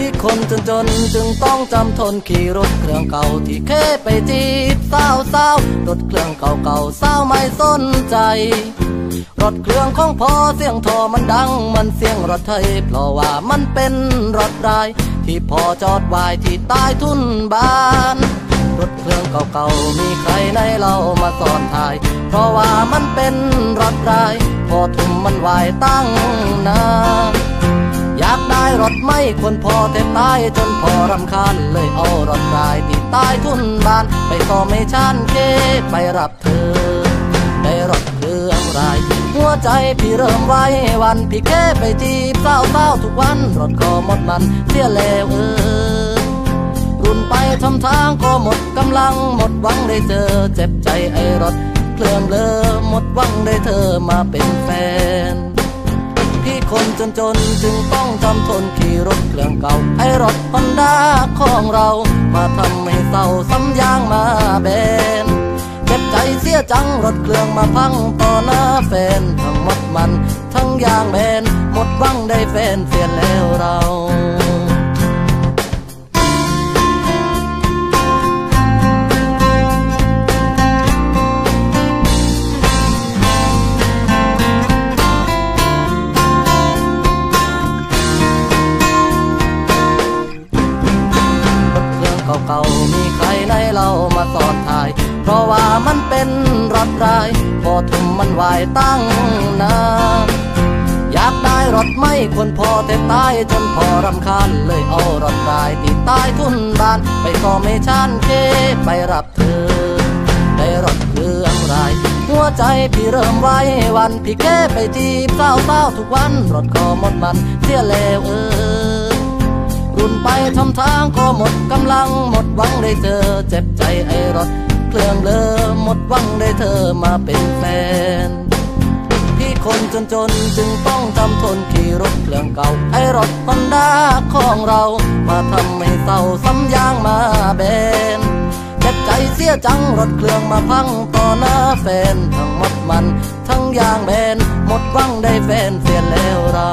พี่คนจนจนจึงต้องจำทนขี่รถเครื่องเก่าที่เคไปจีบสาวสาวรถเครื่องเก่าเก่าสาวไม่สนใจ รถเครื่องของพอเสียงทอมันดัง มันเสียงรถไทยเพราะว่ามันเป็นรถราย ที่พอจอดไว้ที่ใต้ทุนบ้านรถเครื่องเก่าๆ มีใครในเรามาสอนทาย เพราะว่ามันเป็นรถราย พอทุ่มมันไหวตั้งนาน อยากได้รถไม่คนพอแต่ตายจนพอรำคาญเลยเอารถรายที่ใต้ทุนบ้าน ไปต่อไม่ชันเกไปรับเธอ ได้รถเครื่องราย หัวใจพี่เริ่มไว้วันพี่แค่ไปจีบสาวสาทุกวันรถก็หมดมันเสียแล้วเออรุ่นไปทำทางก็หมดกำลังหมดหวังได้เจอ เจ็บใจไอ้รถเครื่องเลอหมดหวังได้เธอมาเป็นแฟน พี่คนจนจนจึงต้องจำทนขี่รถเครื่องเก่า ไอ้รถฮอนด้าของเรา มาทำให้เศร้าซ้ำยางมาเบนเจ็บใจเสียจังรถเครื่องมาพังต่อหน้าแฟนทั้งหมดมัน ทั้งยางแบนหมดหวังได้แฟนเสียแล้วเรา เครื่องเก่ามีใครในเรามาสอนทาย เพราะว่ามันเป็นรถรายพอทุ่มมันไหวตั้งนานอยากได้รถไม่คนพอแต่ตายจนพอรำคาญเลยเอารถรายที่ใต้ทุนบ้าน ไปก็ไม่ชันเคไปรับเธอ ได้รถเครื่องรายหัวใจพี่เริ่มไว้วันพี่แค่ไปจีบสาวสาทุกวันรถก็หมดมันเสียแล้วเออ รุ่นไปทำทางก็หมดกำลังหมดหวังได้เจอเจ็บใจไอ้รถเครื่องเลอหมดหวังได้เธอมาเป็นแฟน พี่คนจนจนจึงต้องจำทนขี่รถเครื่องเก่า ไอ้รถฮอนด้าของเรา มาทำให้เศร้าซ้ำยางมาแบนเจ็บใจเสียจังรถเครื่องมาพังต่อหน้าแฟนทั้งหมดมัน ทั้งยางแบนหมดหวังได้แฟนเสียแล้วเรา